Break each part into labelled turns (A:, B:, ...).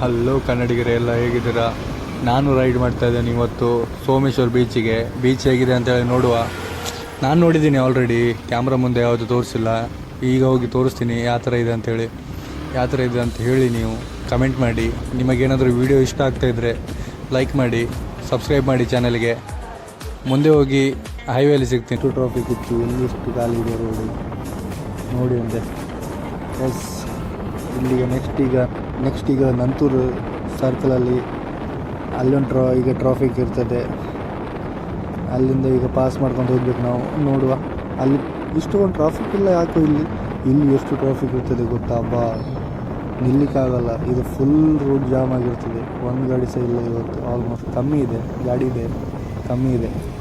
A: Hello ಕನ್ನಡಿಗರೇ, ಎಲ್ಲ ಹೇಗಿದ್ದೀರಾ? ನಾನು ರೈಡ್ ಮಾಡ್ತಾ ಇದ್ದೇನೆ ಇವತ್ತು ಸೋಮೇಶ್ವರ್ ಬೀಚಿಗೆ ಬೀಚ್ ಹೇಗಿದೆ ಅಂತೇಳಿ ನೋಡುವ. ನಾನು ನೋಡಿದ್ದೀನಿ ಆಲ್ರೆಡಿ ಕ್ಯಾಮ್ರಾ ಮುಂದೆ ಯಾವುದು ತೋರಿಸಿಲ್ಲ. ಈಗ ಹೋಗಿ ತೋರಿಸ್ತೀನಿ ಯಾವ ಥರ ಇದೆ ಅಂತೇಳಿ ಯಾವ ಥರ ಇದೆ ಅಂತ ಹೇಳಿ ನೀವು ಕಮೆಂಟ್ ಮಾಡಿ. ನಿಮಗೇನಾದರೂ ವೀಡಿಯೋ ಇಷ್ಟ ಆಗ್ತಾ ಇದ್ದರೆ ಲೈಕ್ ಮಾಡಿ ಸಬ್ಸ್ಕ್ರೈಬ್ ಮಾಡಿ ಚಾನಲ್ಗೆ ಮುಂದೆ ಹೋಗಿ ಹೈವೇಲಿ ಸಿಗ್ತೀನಿ. ಟು ಟ್ರಾಫಿಕ್ ಇತ್ತು ಇಲ್ಲಿ ಎಷ್ಟು ಖಾಲಿ ಇದೆ ರೋಡು ನೋಡಿ ಅಂತೆ ಎಸ್ ಇಲ್ಲಿಗೆ ನೆಕ್ಸ್ಟ್ ಈಗ ನೆಕ್ಸ್ಟ್ ಈಗ ನಂತೂರು ಸರ್ಕಲಲ್ಲಿ ಅಲ್ಲೊಂದು ಟ್ರಾ ಈಗ ಟ್ರಾಫಿಕ್ ಇರ್ತದೆ. ಅಲ್ಲಿಂದ ಈಗ ಪಾಸ್ ಮಾಡ್ಕೊಂಡು ಹೋಗ್ಬೇಕು ನಾವು. ನೋಡುವ. ಅಲ್ಲಿ ಇಷ್ಟೊಂದು ಟ್ರಾಫಿಕ್ ಇಲ್ಲ ಯಾಕೋ ಇಲ್ಲಿ ಇಲ್ಲಿ ಎಷ್ಟು ಟ್ರಾಫಿಕ್ ಇರ್ತದೆ ಗೊತ್ತಾ? ಬಾ ನಿಲ್ಲಿಕ್ಕಾಗಲ್ಲ. ಇದು ಫುಲ್ ರೋಡ್ ಜಾಮ್ ಆಗಿರ್ತದೆ. ಒಂದು ಗಾಡಿ ಸಹ ಇಲ್ಲ ಇವತ್ತು. ಆಲ್ಮೋಸ್ಟ್ ಕಮ್ಮಿ ಇದೆ. ಗಾಡಿ ಇದೆ. ಕಮ್ಮಿ ಇದೆ.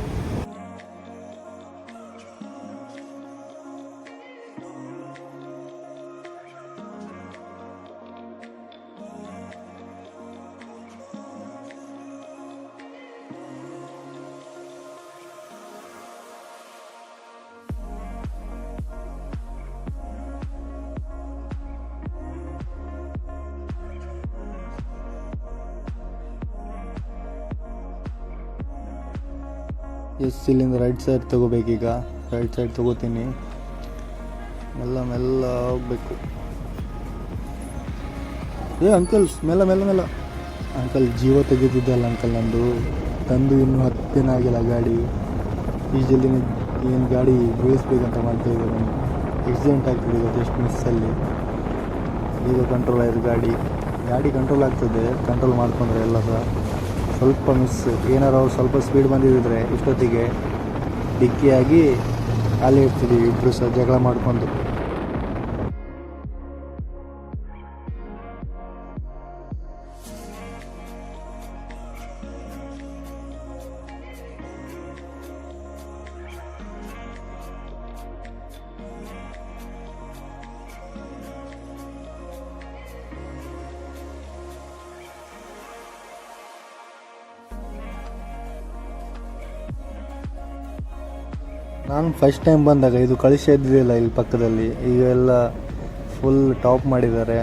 A: ಎಸ್ ಇಲ್ಲಿಂದ ರೈಟ್ ಸೈಡ್ ತಗೋಬೇಕೀಗ. ರೈಟ್ ಸೈಡ್ ತಗೋತೀನಿ. ಮೆಲ್ಲ ಮೆಲ್ಲ ಹೋಗ್ಬೇಕು ಏ ಅಂಕಲ್ ಮೆಲ್ಲ ಮೆಲ್ಲ ಮೆಲ್ಲ. ಅಂಕಲ್ ಜೀವ ತೆಗೆದಿದ್ದಲ್ಲ ಅಂಕಲ್ ನಂದು. ತಂದು ಇನ್ನೂ ಹತ್ತು ದಿನ ಆಗಿಲ್ಲ ಗಾಡಿ. ಈ ಜಲ್ದಿ ಏನು ಗಾಡಿ ಬೀಳಿಸ್ಬೇಕಂತ ಮಾಡ್ತಾ ನಾನು ಆಕ್ಸಿಡೆಂಟ್ ಆಗ್ತದೆ ಜಸ್ಟ್ ಮಿಸ್ಸಲ್ಲಿ ಈಗ ಕಂಟ್ರೋಲ್ ಆಯಿತು ಗಾಡಿ. ಗಾಡಿ ಕಂಟ್ರೋಲ್ ಆಗ್ತದೆ. ಕಂಟ್ರೋಲ್ ಮಾಡ್ಕೊಂಡ್ರೆ ಎಲ್ಲ ಸಹ. ಸ್ವಲ್ಪ ಮಿಸ್ ಏನಾರು ಅವ್ರು ಸ್ವಲ್ಪ ಸ್ಪೀಡ್ ಬಂದಿದ್ದರೆ ಇಷ್ಟೊತ್ತಿಗೆ ಡಿಕ್ಕಿಯಾಗಿ ಅಲ್ಲಿ ಇರ್ತಿದ್ದೀವಿ ಇಬ್ಬರು ಸಹ ಜಗಳ ಮಾಡ್ಕೊಂಡು. ನಾನು ಫಸ್ಟ್ ಟೈಮ್ ಬಂದಾಗ ಇದು ಕಳಿಸಿ ಇಲ್ಲಿ ಪಕ್ಕದಲ್ಲಿ. ಈಗ ಎಲ್ಲ ಫುಲ್ ಟಾಪ್ ಮಾಡಿದ್ದಾರೆ.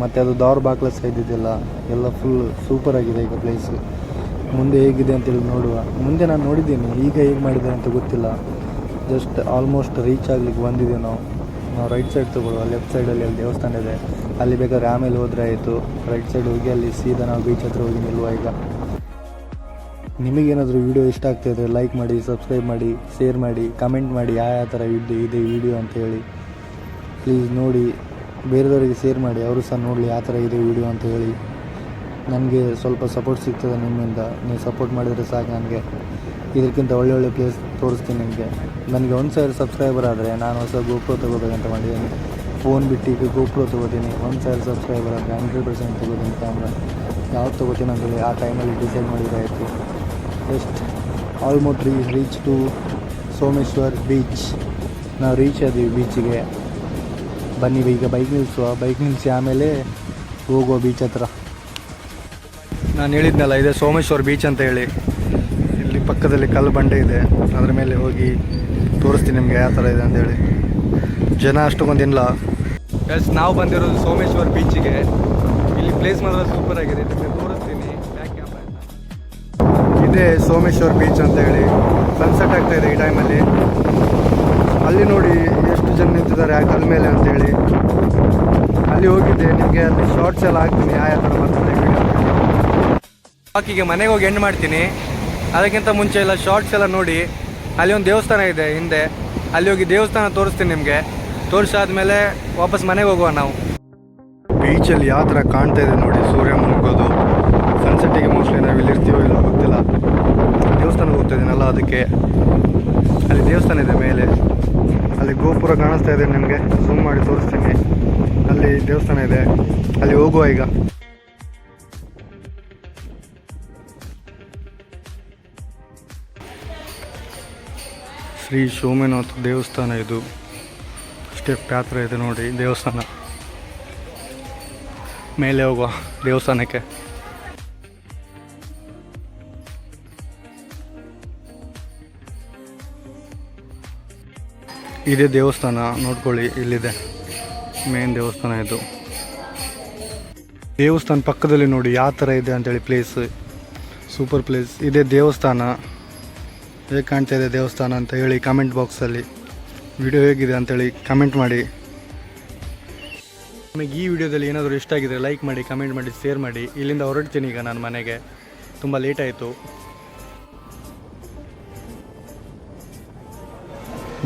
A: ಮತ್ತು ಅದು ದಾರ್ ಬಾಕ್ಲ ಇದ್ದಿದ್ದಿಲ್ಲ ಎಲ್ಲ ಫುಲ್ ಸೂಪರ್ ಆಗಿದೆ ಈಗ ಪ್ಲೇಸ್ ಮುಂದೆ ಹೇಗಿದೆ ಅಂತೇಳಿ ನೋಡುವ. ಮುಂದೆ ನಾನು ನೋಡಿದ್ದೀನಿ. ಈಗ ಹೇಗೆ ಮಾಡಿದ್ದಾರೆ ಅಂತ ಗೊತ್ತಿಲ್ಲ. ಜಸ್ಟ್ ಆಲ್ಮೋಸ್ಟ್ ರೀಚ್ ಆಗ್ಲಿಕ್ಕೆ ಬಂದಿದ್ದೀವಿ ನಾವು. ನಾವು ರೈಟ್ ಸೈಡ್ ತೊಗೊಳ್ಳುವ. ಲೆಫ್ಟ್ ಸೈಡಲ್ಲಿ ಅಲ್ಲಿ ದೇವಸ್ಥಾನ ಇದೆ. ಅಲ್ಲಿ ಬೇಕಾದ್ರೆ ಆಮೇಲೆ ಹೋದರೆ ಆಯಿತು. ರೈಟ್ ಸೈಡ್ ಹೋಗಿ ಅಲ್ಲಿ ಸೀದಾ ನಾವು ಬೀಚ್ ಹತ್ರ ಹೋಗಿ ನಿಲ್ವ ಈಗ. ನಿಮಗೇನಾದರೂ ವಿಡಿಯೋ ಇಷ್ಟ ಆಗ್ತಾ ಇದ್ದರೆ ಲೈಕ್ ಮಾಡಿ ಸಬ್ಸ್ಕ್ರೈಬ್ ಮಾಡಿ ಶೇರ್ ಮಾಡಿ ಕಮೆಂಟ್ ಮಾಡಿ ಯಾವ ಯಾವ ಥರ ಇದೆ ಇದೆ ವಿಡಿಯೋ ಅಂತ ಹೇಳಿ. ಪ್ಲೀಸ್ ನೋಡಿ ಬೇರೆಯವರಿಗೆ ಶೇರ್ ಮಾಡಿ, ಅವರು ಸಹ ನೋಡಲಿ ಯಾವ ಥರ ಇದೆ ವಿಡಿಯೋ ಅಂತ ಹೇಳಿ. ನನಗೆ ಸ್ವಲ್ಪ ಸಪೋರ್ಟ್ ಸಿಗ್ತದೆ ನಿಮ್ಮಿಂದ. ನೀವು ಸಪೋರ್ಟ್ ಮಾಡಿದರೆ ಸಾಕು ನನಗೆ. ಇದಕ್ಕಿಂತ ಒಳ್ಳೆ ಒಳ್ಳೆ ಪ್ಲೇಸ್ ತೋರಿಸ್ತೀನಿ ನಿಮಗೆ. ನನಗೆ ಒಂದು ಸಾವಿರ ಸಬ್ಸ್ಕ್ರೈಬರ್ ಆದರೆ ನಾನು ಹೊಸ ಗೋಪ್ರೋ ತೊಗೋಬೇಕಂತ ಮಾಡಿದ್ದೀನಿ. ಫೋನ್ ಬಿಟ್ಟು ಈಗ ಗೋಪ್ರೋ ತೊಗೋತೀನಿ. ಒಂದು ಸಾವಿರ ಸಬ್ಸ್ಕ್ರೈಬರ್ ಆದರೆ ಹಂಡ್ರೆಡ್ ಪರ್ಸೆಂಟ್ ತೊಗೋತೀನಿ ಕ್ಯಾಮ್ರಾ ಯಾವ್ದು ತೊಗೋತೀನಿ ಅಂತೇಳಿ ಆ ಟೈಮಲ್ಲಿ ಡಿಸೈಡ್ ಮಾಡಿದರೆ ಆಯಿತು. Just almost re reach to Someshwar beach ನಾವು ರೀಚ್ ಆದೀವಿ ಬೀಚಿಗೆ ಬನ್ನಿ ಈಗ ಬೈಕ್ ನಿಲ್ಲಿಸುವ ಬೈಕ್ ನಿಲ್ಲಿಸಿ ಆಮೇಲೆ ಹೋಗುವ ಬೀಚ್ ಹತ್ರ. ನಾನು ಹೇಳಿದ್ನಲ್ಲ, ಇದೆ ಸೋಮೇಶ್ವರ ಬೀಚ್ ಅಂತ ಹೇಳಿ. ಇಲ್ಲಿ ಪಕ್ಕದಲ್ಲಿ ಕಲ್ಲು ಬಂಡೆ ಇದೆ. ಅದರ ಮೇಲೆ ಹೋಗಿ ತೋರಿಸ್ತೀನಿ ನಿಮಗೆ ಯಾವ ಥರ ಇದೆ ಅಂತೇಳಿ. ಜನ ಅಷ್ಟೊಂದಿಲ್ಲ ಎಸ್ ನಾವು ಬಂದಿರೋದು ಸೋಮೇಶ್ವರ್ ಬೀಚಿಗೆ ಇಲ್ಲಿ ಪ್ಲೇಸ್ ಮಾತ್ರ ಸೂಪರ್ ಆಗಿದೆ. ಇದೇ ಸೋಮೇಶ್ವರ್ ಬೀಚ್ ಅಂತ ಹೇಳಿ ಸನ್ಸೆಟ್ ಆಗ್ತಾ ಇದೆ ಈ ಟೈಮಲ್ಲಿ ಅಲ್ಲಿ. ನೋಡಿ ಎಷ್ಟು ಜನ ನಿಂತಿದ್ದಾರೆ ಆ ಕಲ್ ಮೇಲೆ ಅಂತೇಳಿ ಅಲ್ಲಿ ಹೋಗಿದ್ದೆ ನಿಮಗೆ ಅಲ್ಲಿ ಶಾರ್ಟ್ಸ್ ಎಲ್ಲ ಹಾಕ್ತೀನಿ ಯಾವ ಯಾವ ಥರ ಬರ್ತದೆ ಮನೆಗೆ ಹೋಗಿ ಎಂಡ್ ಮಾಡ್ತೀನಿ. ಅದಕ್ಕಿಂತ ಮುಂಚೆ ಎಲ್ಲ ಶಾರ್ಟ್ಸ್ ಎಲ್ಲ ನೋಡಿ ಅಲ್ಲಿ ಒಂದು ದೇವಸ್ಥಾನ ಇದೆ ಹಿಂದೆ. ಅಲ್ಲಿ ಹೋಗಿ ದೇವಸ್ಥಾನ ತೋರಿಸ್ತೀನಿ ನಿಮಗೆ. ತೋರಿಸಾದ್ಮೇಲೆ ವಾಪಸ್ ಮನೆಗೆ ಹೋಗುವ ನಾವು. ಬೀಚಲ್ಲಿ ಯಾವ ಥರ ಕಾಣ್ತಾ ಇದೆ ನೋಡಿ ಸೂರ್ಯ ಮುಳುಗೋದು. ಸನ್ಸೆಟ್ಟಿಗೆ ಮೋಸ್ಟ್ಲಿ ನಾವು ಇಲ್ಲಿರ್ತೀವೋ ಇಲ್ಲ ಇಲ್ಲೋ ಗೊತ್ತಿಲ್ಲ ಇದ್ದೀನಲ್ಲ ಅದಕ್ಕೆ. ಅಲ್ಲಿ ದೇವಸ್ಥಾನ ಇದೆ ಮೇಲೆ. ಅಲ್ಲಿ ಗೋಪುರ ಕಾಣಿಸ್ತಾ ಇದೆ ನಿಮಗೆ. ಝೂಮ್ ಮಾಡಿ ತೋರಿಸ್ತೀನಿ. ಅಲ್ಲಿ ದೇವಸ್ಥಾನ ಇದೆ. ಅಲ್ಲಿ ಹೋಗುವ ಈಗ. ಶ್ರೀ ಸೋಮನಾಥ ದೇವಸ್ಥಾನ ಇದು. ಸ್ಟೆಪ್ ಯಾತ್ರೆ ಇದೆ ನೋಡಿ ದೇವಸ್ಥಾನ. ಮೇಲೆ ಹೋಗುವ ದೇವಸ್ಥಾನಕ್ಕೆ. ಇದೇ ದೇವಸ್ಥಾನ, ನೋಡ್ಕೊಳ್ಳಿ, ಇಲ್ಲಿದೆ. ಮೇನ್ ದೇವಸ್ಥಾನ ಇದು. ದೇವಸ್ಥಾನ ಪಕ್ಕದಲ್ಲಿ ನೋಡಿ ಯಾವ ಥರ ಇದೆ ಅಂತೇಳಿ ಪ್ಲೇಸ್ ಸೂಪರ್ ಪ್ಲೇಸ್ ಇದೇ ದೇವಸ್ಥಾನ. ಹೇಗೆ ಕಾಣ್ತಾ ಇದೆ ದೇವಸ್ಥಾನ ಅಂತ ಹೇಳಿ ಕಾಮೆಂಟ್ ಬಾಕ್ಸಲ್ಲಿ ವಿಡಿಯೋ ಹೇಗಿದೆ ಅಂತೇಳಿ ಕಮೆಂಟ್ ಮಾಡಿ. ನಿಮಗೆ ಈ ವಿಡಿಯೋದಲ್ಲಿ ಏನಾದರೂ ಇಷ್ಟ ಆಗಿದರೆ ಲೈಕ್ ಮಾಡಿ ಕಮೆಂಟ್ ಮಾಡಿ ಶೇರ್ ಮಾಡಿ. ಇಲ್ಲಿಂದ ಹೊರಡ್ತೀನಿ ಈಗ ನಾನು ಮನೆಗೆ. ತುಂಬ ಲೇಟ್ ಆಯಿತು.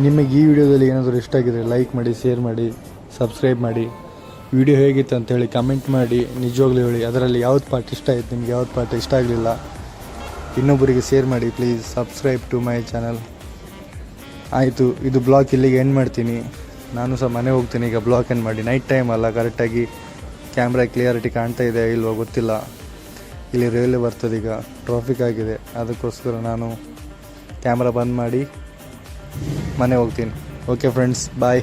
A: ನಿಮಗೆ ಈ ವಿಡಿಯೋದಲ್ಲಿ ಏನಾದರೂ ಇಷ್ಟ ಆಗಿದ್ರೆ ಲೈಕ್ ಮಾಡಿ ಶೇರ್ ಮಾಡಿ ಸಬ್ಸ್ಕ್ರೈಬ್ ಮಾಡಿ. ವಿಡಿಯೋ ಹೇಗಿತ್ತು ಅಂತ ಹೇಳಿ ಕಮೆಂಟ್ ಮಾಡಿ. ನಿಜವಾಗ್ಲೂ ಹೇಳಿ, ಅದರಲ್ಲಿ ಯಾವ್ದು ಪಾರ್ಟ್ ಇಷ್ಟ ಆಯ್ತು, ನಿಮ್ಗೆ ಯಾವ್ದು ಪಾರ್ಟ್ ಇಷ್ಟ ಆಗಲಿಲ್ಲ, ಇನ್ನೊಬ್ಬರಿಗೆ ಶೇರ್ ಮಾಡಿ please subscribe to my channel ಆಯಿತು, ಇದು ಬ್ಲಾಗ್ ಇಲ್ಲಿಗೆ ಎಂಡ್ ಮಾಡ್ತೀನಿ. ನಾನು ಸಹ ಮನೆ ಹೋಗ್ತೀನಿ, ಈಗ ಬ್ಲಾಗ್ ಎಂಡ್ ಮಾಡಿ. ನೈಟ್ ಟೈಮ್ ಅಲ್ಲ ಕರೆಕ್ಟಾಗಿ ಕ್ಯಾಮ್ರಾ ಕ್ಲಿಯಾರಿಟಿ ಕಾಣ್ತಾ ಇದೆ ಇಲ್ವೋ ಗೊತ್ತಿಲ್ಲ. ಇಲ್ಲಿ ರೈಲ್ವೆ ಬರ್ತದೆ ಈಗ ಟ್ರಾಫಿಕ್ ಆಗಿದೆ. ಅದಕ್ಕೋಸ್ಕರ ನಾನು ಕ್ಯಾಮ್ರಾ ಬಂದ್ ಮಾಡಿ ಮನೆ ಹೋಗ್ತೀನಿ. Okay friends bye